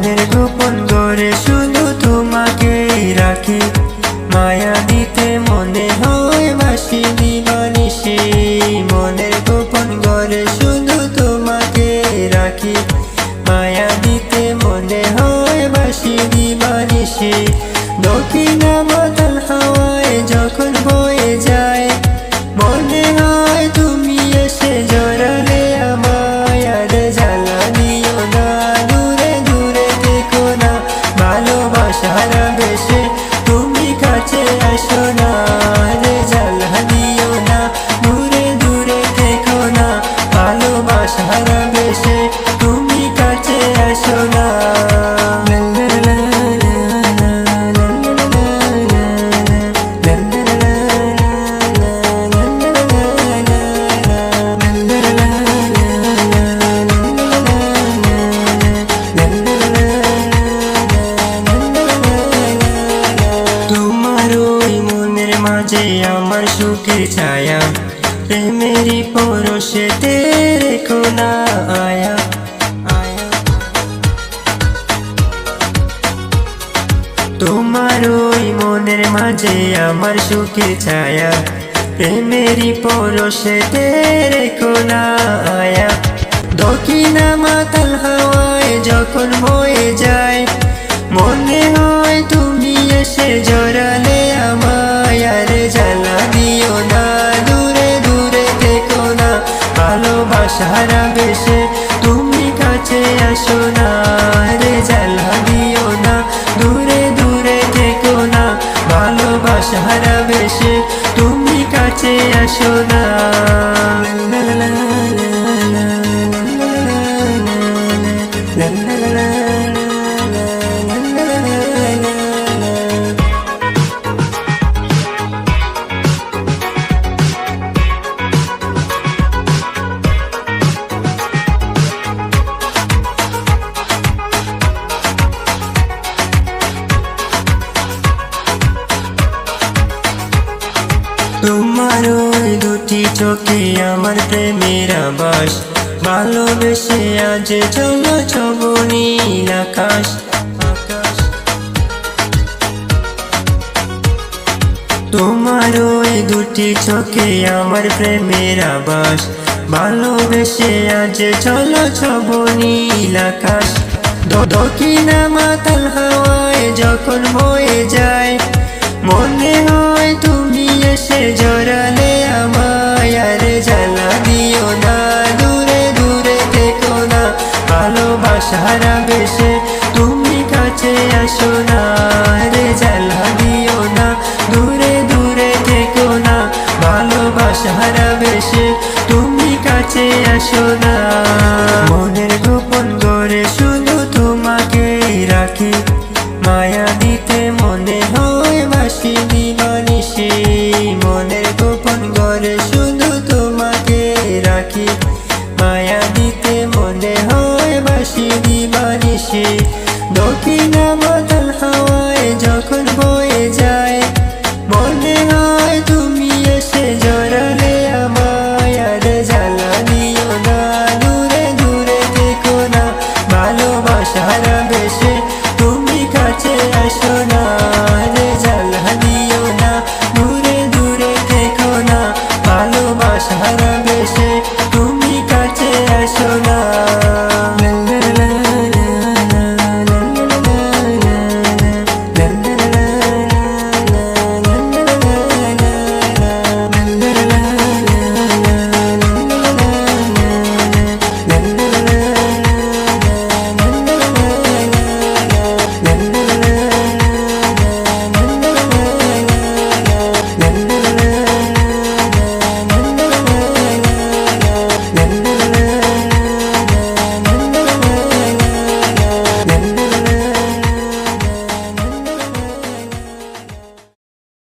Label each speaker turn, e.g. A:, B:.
A: মনের গোপন করে শুধু তোমাকেই রাখি। মায়া দিতে মনে হয় বাসি দিবানিসি মনের গোপন করে শুধু তোমাকে রাখি। মায়া দিতে মনে হয় বাসি দিবানিসি দক্ষিণা বাতাল হাওয়ায় যখন বল ওই মনের মাঝে আমার সুখের ছায়া। প্রেমেরই পরশে রেখো না আয়া। তোমার ওই মনের মাঝে আমার সুখের ছায়া। প্রেমেরই পরশে রেখো না আয়া। দক্ষিণা মাতাল হাওয়ায় যখন হয়ে যায়, মনে হয় তুমি এসে জড়ালে ভালোবাসার বেশে তুমি কাছে আসো না রে জ্বালা দিও না, দূরে দূরে থেকো না ভালোবাসার বেশে তুমি কাছে আসো না। দুটি চোখে আমার প্রেমের আবাস। ভালোবেসে আজ চলো ছবনীল আকাশ। তোমার ওই দুটি চোখে আমার প্রেমের আবাস। ভালোবেসে আজ চলো ছবনীল আকাশ। দক্ষিণা মাতাল হাওয়ায় যখন হয়ে যায়, মনে হয় তুমি এসে জড়ালে আমায়, আর জ্বালা দিও না। দূরে দূরে থেকো না। ভালোবাসার বেশে তুমি কাছে আসো না। রে জ্বালা দিও না। দূরে দূরে থেকো না। ভালোবাসার বেশে তুমি কাছে আসো না।